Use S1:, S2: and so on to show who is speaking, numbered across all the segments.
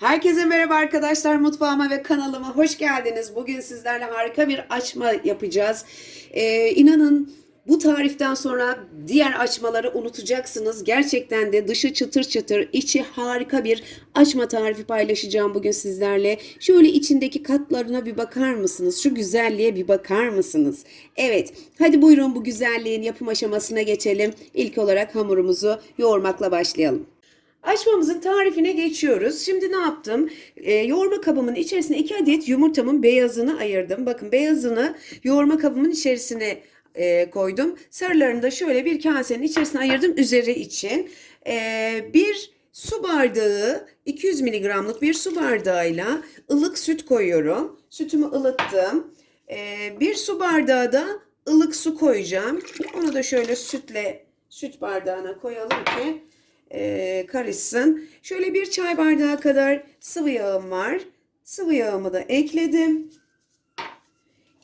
S1: Herkese merhaba arkadaşlar mutfağıma ve kanalıma hoş geldiniz. Bugün sizlerle harika bir açma yapacağız. Ee, inanın bu tariften sonra diğer açmaları unutacaksınız. Gerçekten de dışı çıtır çıtır, içi harika bir açma tarifi paylaşacağım bugün sizlerle. Şöyle içindeki katlarına bir bakar mısınız? Şu güzelliğe bir bakar mısınız? Evet, hadi buyurun bu güzelliğin yapım aşamasına geçelim. İlk olarak hamurumuzu yoğurmakla başlayalım. Açmamızın tarifine geçiyoruz. Şimdi ne yaptım? Ee, yoğurma kabımın içerisine 2 adet yumurtamın beyazını ayırdım. Bakın beyazını yoğurma kabımın içerisine e, koydum. Sarılarını da şöyle bir kasenin içerisine ayırdım üzeri için. Ee, bir su bardağı 200 miligramlık bir su bardağıyla ılık süt koyuyorum. Sütümü ılıttım. Ee, bir su bardağı da ılık su koyacağım. Onu da şöyle sütle süt bardağına koyalım ki e, karışsın. Şöyle bir çay bardağı kadar sıvı yağım var. Sıvı yağımı da ekledim.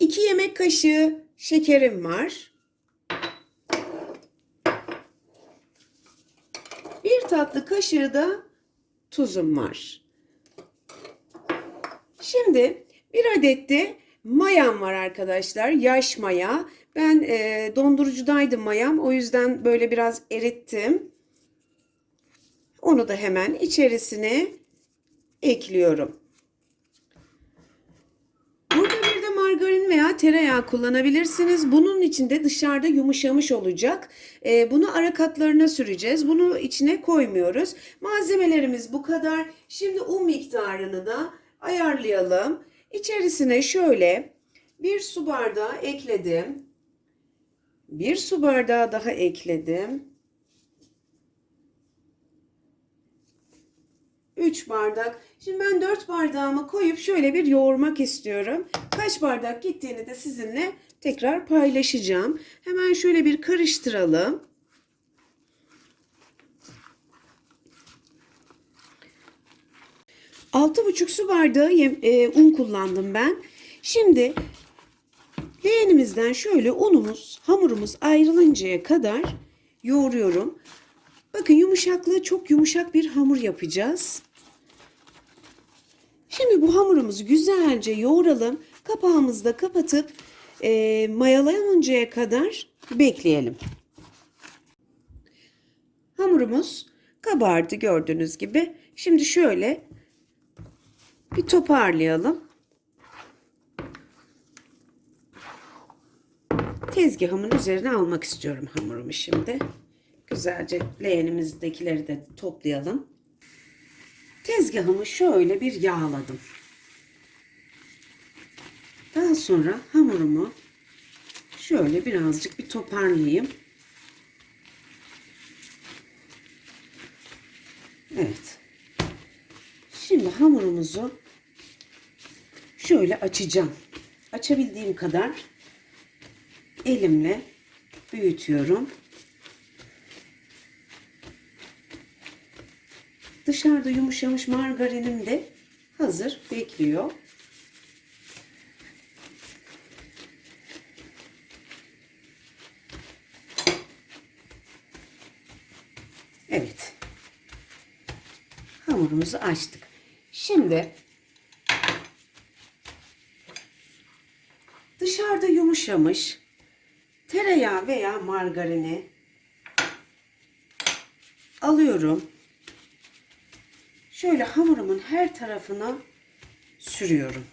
S1: 2 yemek kaşığı şekerim var. Bir tatlı kaşığı da tuzum var. Şimdi bir adet de mayam var arkadaşlar. Yaş maya. Ben e, dondurucudaydım mayam. O yüzden böyle biraz erittim. Onu da hemen içerisine ekliyorum. Burada bir de margarin veya tereyağı kullanabilirsiniz. Bunun içinde dışarıda yumuşamış olacak. Ee, bunu ara katlarına süreceğiz. Bunu içine koymuyoruz. Malzemelerimiz bu kadar. Şimdi un miktarını da ayarlayalım. İçerisine şöyle bir su bardağı ekledim. Bir su bardağı daha ekledim. 3 bardak. Şimdi ben 4 bardağımı koyup şöyle bir yoğurmak istiyorum. Kaç bardak gittiğini de sizinle tekrar paylaşacağım. Hemen şöyle bir karıştıralım. Altı buçuk su bardağı e, un kullandım ben. Şimdi leğenimizden şöyle unumuz, hamurumuz ayrılıncaya kadar yoğuruyorum. Bakın yumuşaklığı çok yumuşak bir hamur yapacağız. Şimdi bu hamurumuzu güzelce yoğuralım. Kapağımızı da kapatıp e, mayalanıncaya kadar bekleyelim. Hamurumuz kabardı gördüğünüz gibi. Şimdi şöyle bir toparlayalım. Tezgahımın üzerine almak istiyorum hamurumu şimdi. Güzelce leğenimizdekileri de toplayalım. Tezgahımı şöyle bir yağladım. Daha sonra hamurumu şöyle birazcık bir toparlayayım. Evet. Şimdi hamurumuzu şöyle açacağım. Açabildiğim kadar elimle büyütüyorum. Dışarıda yumuşamış margarinim de hazır bekliyor. Evet. Hamurumuzu açtık. Şimdi dışarıda yumuşamış tereyağı veya margarini alıyorum. Şöyle hamurumun her tarafına sürüyorum.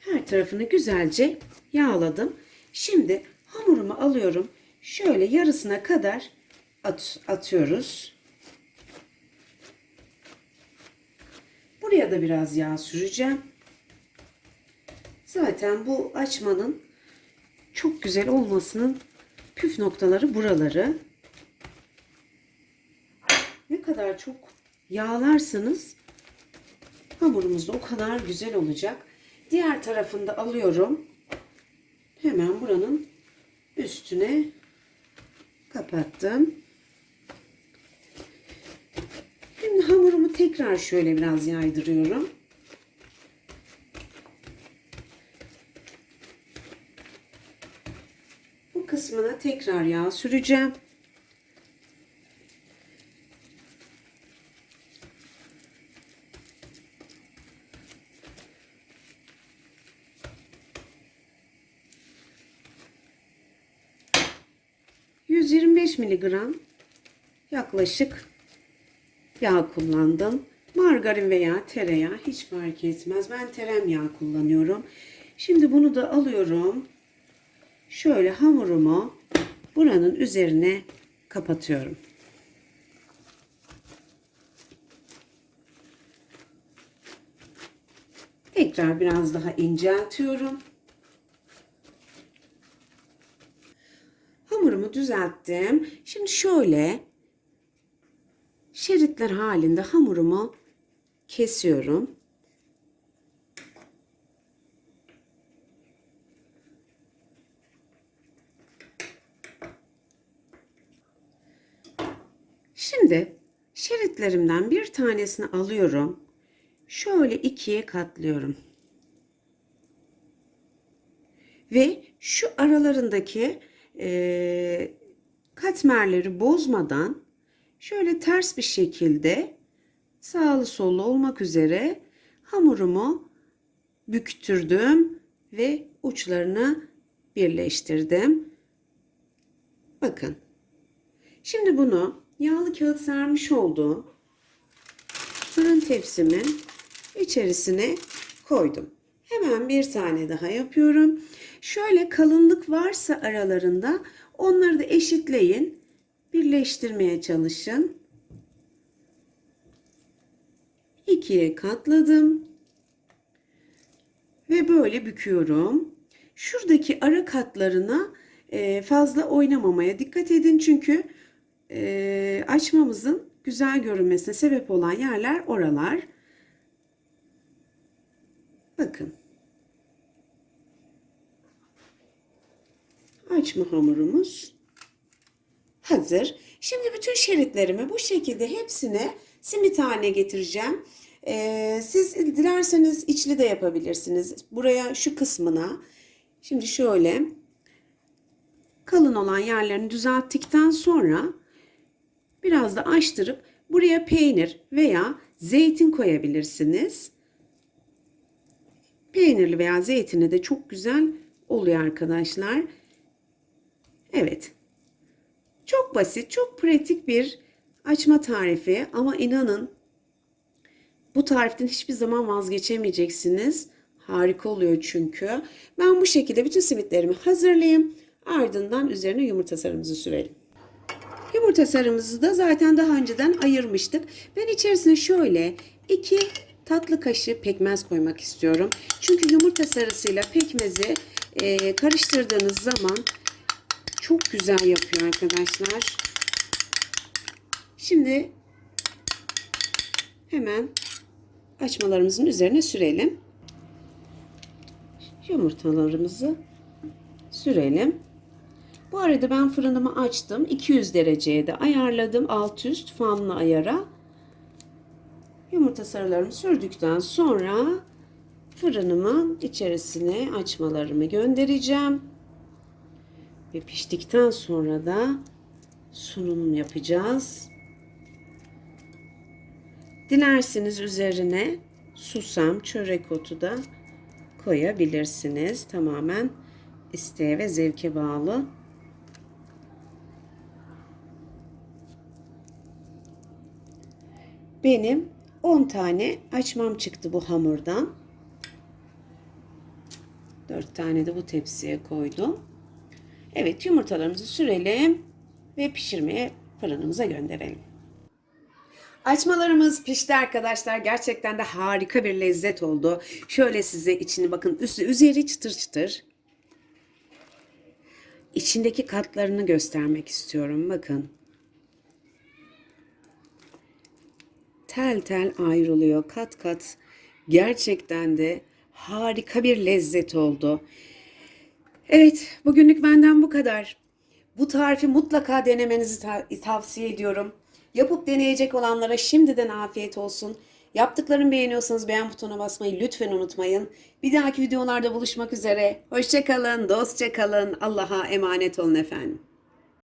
S1: Her tarafını güzelce yağladım. Şimdi hamurumu alıyorum. Şöyle yarısına kadar at, atıyoruz. Buraya da biraz yağ süreceğim. Zaten bu açmanın çok güzel olmasının püf noktaları buraları. Ne kadar çok yağlarsanız hamurumuz da o kadar güzel olacak. Diğer tarafında alıyorum. Hemen buranın üstüne Kapattım. Şimdi hamurumu tekrar şöyle biraz yaydırıyorum. Bu kısmına tekrar yağ süreceğim. ...125 miligram yaklaşık yağ kullandım. Margarin veya tereyağı hiç fark etmez. Ben tereyağı kullanıyorum. Şimdi bunu da alıyorum. Şöyle hamurumu buranın üzerine kapatıyorum. Tekrar biraz daha inceltiyorum. Hamurumu düzelttim. Şimdi şöyle şeritler halinde hamurumu kesiyorum. Şimdi şeritlerimden bir tanesini alıyorum. Şöyle ikiye katlıyorum. Ve şu aralarındaki e, katmerleri bozmadan şöyle ters bir şekilde sağlı sollu olmak üzere hamurumu büktürdüm ve uçlarını birleştirdim. Bakın. Şimdi bunu yağlı kağıt sermiş olduğum fırın tepsimin içerisine koydum. Hemen bir tane daha yapıyorum. Şöyle kalınlık varsa aralarında onları da eşitleyin. Birleştirmeye çalışın. İkiye katladım. Ve böyle büküyorum. Şuradaki ara katlarına e, fazla oynamamaya dikkat edin. Çünkü e, açmamızın güzel görünmesine sebep olan yerler oralar. Bakın. Açma hamurumuz hazır. Şimdi bütün şeritlerimi bu şekilde hepsine simit haline getireceğim. Ee, siz dilerseniz içli de yapabilirsiniz. Buraya şu kısmına şimdi şöyle kalın olan yerlerini düzelttikten sonra biraz da açtırıp buraya peynir veya zeytin koyabilirsiniz. Peynirli veya zeytinli de çok güzel oluyor arkadaşlar. Evet. Çok basit, çok pratik bir açma tarifi ama inanın bu tariften hiçbir zaman vazgeçemeyeceksiniz. Harika oluyor çünkü. Ben bu şekilde bütün simitlerimi hazırlayayım. Ardından üzerine yumurta sarımızı sürelim. Yumurta sarımızı da zaten daha önceden ayırmıştık. Ben içerisine şöyle iki tatlı kaşığı pekmez koymak istiyorum. Çünkü yumurta sarısıyla pekmezi e, karıştırdığınız zaman çok güzel yapıyor arkadaşlar. Şimdi hemen açmalarımızın üzerine sürelim. Yumurtalarımızı sürelim. Bu arada ben fırınımı açtım. 200 dereceye de ayarladım. Alt üst fanlı ayara. Yumurta sarılarımı sürdükten sonra fırınımın içerisine açmalarımı göndereceğim. Ve piştikten sonra da sunum yapacağız. Dilerseniz üzerine susam, çörek otu da koyabilirsiniz. Tamamen isteğe ve zevke bağlı. Benim 10 tane açmam çıktı bu hamurdan. 4 tane de bu tepsiye koydum. Evet yumurtalarımızı sürelim ve pişirmeye fırınımıza gönderelim. Açmalarımız pişti arkadaşlar. Gerçekten de harika bir lezzet oldu. Şöyle size içini bakın. Üstü üzeri çıtır çıtır. İçindeki katlarını göstermek istiyorum. Bakın. Tel tel ayrılıyor. Kat kat. Gerçekten de harika bir lezzet oldu. Evet, bugünlük benden bu kadar. Bu tarifi mutlaka denemenizi ta- tavsiye ediyorum. Yapıp deneyecek olanlara şimdiden afiyet olsun. Yaptıklarımı beğeniyorsanız beğen butonuna basmayı lütfen unutmayın. Bir dahaki videolarda buluşmak üzere. Hoşçakalın, dostça kalın. Allah'a emanet olun efendim.